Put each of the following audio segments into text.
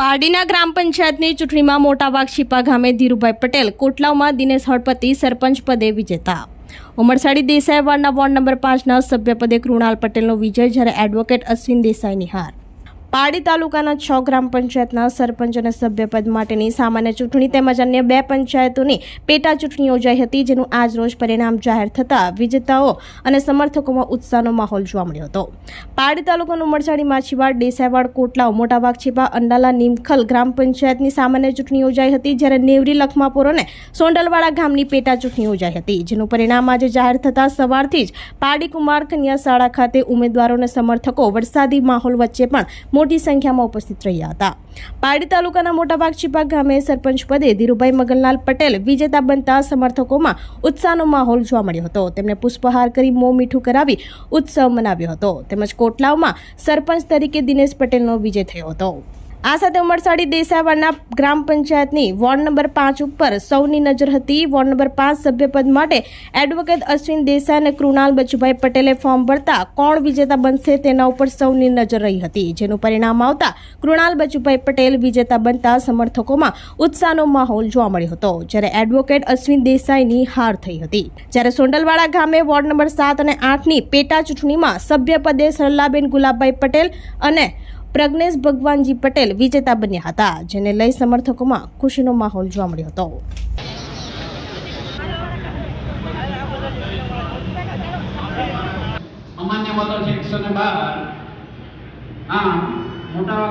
પારડીના ગ્રામ પંચાયતની ચૂંટણીમાં મોટાભાગ છીપા ગામે ધીરુભાઈ પટેલ, કોટલાવમાં દિનેશ હળપતિ, સરપંચ પદે વિજેતા. ઉમરસાડી દેસાઈ વાડના વોર્ડ નંબર પાંચના સભ્યપદે કૃણાલ પટેલનો વિજય જ્યારે એડવોકેટ અશ્વિન દેસાઈની હાર. પારડી તાલુકાના છ ગ્રામ પંચાયતના સરપંચ અને સભ્યપદ માટેની સામાન્ય ચૂંટણી તેમજ અન્ય બે પંચાયતોની પેટા ચૂંટણી યોજાઈ હતી, જેનું આજ રોજ પરિણામ જાહેર થતાં વિજેતાઓ અને સમર્થકોમાં ઉત્સાહનો માહોલ જોવા મળ્યો હતો. પાડી તાલુકાનું ઉમરસાડી માછીવાડ, દેસાઈવાડ કોટલાઓ મોટાભાગ છીપા અંડાલા, નીમખલ ગ્રામ પંચાયતની સામાન્ય ચૂંટણી યોજાઈ હતી, જ્યારે નેવરી, લખમાપુર અને સોંડલવાડા ગામની પેટા ચૂંટણી યોજાઈ હતી, જેનું પરિણામ આજે જાહેર થતાં સવારથી જ પાડી કુમાર કન્યા શાળા ખાતે ઉમેદવારો અને સમર્થકો વરસાદી માહોલ વચ્ચે પણ મોટી સંખ્યામાં ઉપસ્થિત રહ્યા હતા. પારડી તાલુકાના મોટાભાગ છીપા ગામે સરપંચ પદે ધીરુભાઈ મગનલાલ પટેલ વિજેતા બનતા સમર્થકોમાં ઉત્સાહનો માહોલ જોવા મળ્યો હતો. તેમણે પુષ્પહાર કરી મોં મીઠું કરાવી ઉત્સવ મનાવ્યો હતો. તેમજ કોટલાવમાં સરપંચ તરીકે દિનેશ પટેલનો વિજય થયો હતો. આ સાથે ઉમરસાડી દેસાવાડના ગ્રામ પંચાયતની વોર્ડ નંબર પાંચ ઉપર સૌની નજર હતી. વોર્ડ નંબર પાંચ સભ્યપદ માટે એડવોકેટ અશ્વિન દેસાઈ અને કૃણાલ બચુભાઈ પટેલે ફોર્મ ભરતા કોણ વિજેતા બનશે તેના ઉપર સૌની નજર રહી હતી. જેનું પરિણામ આવતા કૃણાલ બચુભાઈ પટેલ વિજેતા બનતા સમર્થકોમાં ઉત્સાહનો માહોલ જોવા મળ્યો હતો. જ્યારે એડવોકેટ અશ્વિન દેસાઈની હાર થઈ હતી. જ્યારે સોંડલવાડા ગામે વોર્ડ નંબર સાત અને આઠની પેટા ચૂંટણીમાં સભ્યપદે સરલાબેન ગુલાબભાઈ પટેલ અને પ્રજ્ઞેશ ભગવાનજી પટેલ વિજેતા બન્યા હતા, જેને લઈ સમર્થકોમાં ખુશીનો માહોલ જોવા મળ્યો હતો. મોટા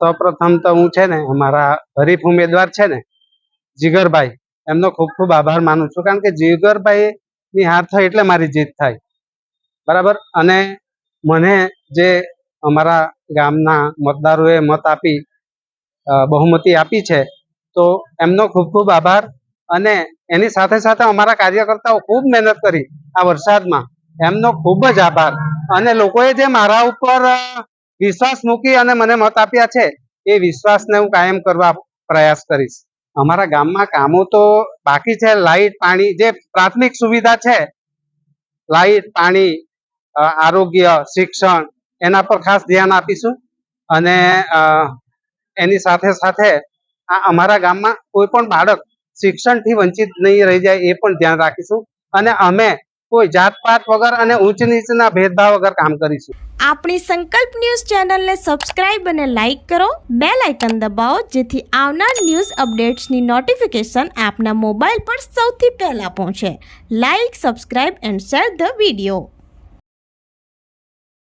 સૌપ્રથમ તો હું છે ને અમારા હરીફ ઉમેદવાર છે ને, જીગરભાઈ. એમનો ખૂબ ખૂબ આભાર માનું છું, કારણ કે જીગરભાઈ ની હાર થાય એટલે મારી જીત થાય. બરાબર? અને મને જે અમારા ગામના મતદારોએ મત આપી બહુમતી આપી છે, તો એમનો ખૂબ ખૂબ આભાર. અને એની સાથે સાથે અમારા કાર્યકર્તાઓ ખૂબ મહેનત કરી આ વરસાદમાં. એમનો ખૂબ જ આભાર. અને લોકોએ જે મારા ઉપર વિશ્વાસ મૂકી અને મને મત આપ્યા છે, એ વિશ્વાસને હું કાયમ કરવા પ્રયાસ કરીશ. અમારા ગામમાં કામો તો બાકી છે, લાઈટ, પાણી, જે પ્રાથમિક સુવિધા છે, લાઈટ, પાણી આરોગ્ય, શિક્ષણ, એના પર ખાસ ધ્યાન આપીશું. અને એની સાથે સાથે આ અમારા ગામમાં કોઈ પણ બાળક શિક્ષણથી વંચિત નહીં રહી જાય એ પણ ધ્યાન રાખીશું. અને અમે કોઈ જાતપાત વગર અને ઊંચ નીચના ભેદભાવ વગર કામ કરીશું. આપણી સંકલ્પ ન્યૂઝ ચેનલને સબસ્ક્રાઇબ અને લાઇક કરો. બે લાઇકન દબાવો, જેથી આવનાર ન્યૂઝ અપડેટ્સની નોટિફિકેશન આપના મોબાઈલ પર સૌથી પહેલા પહોંચે. Like, subscribe and share the video.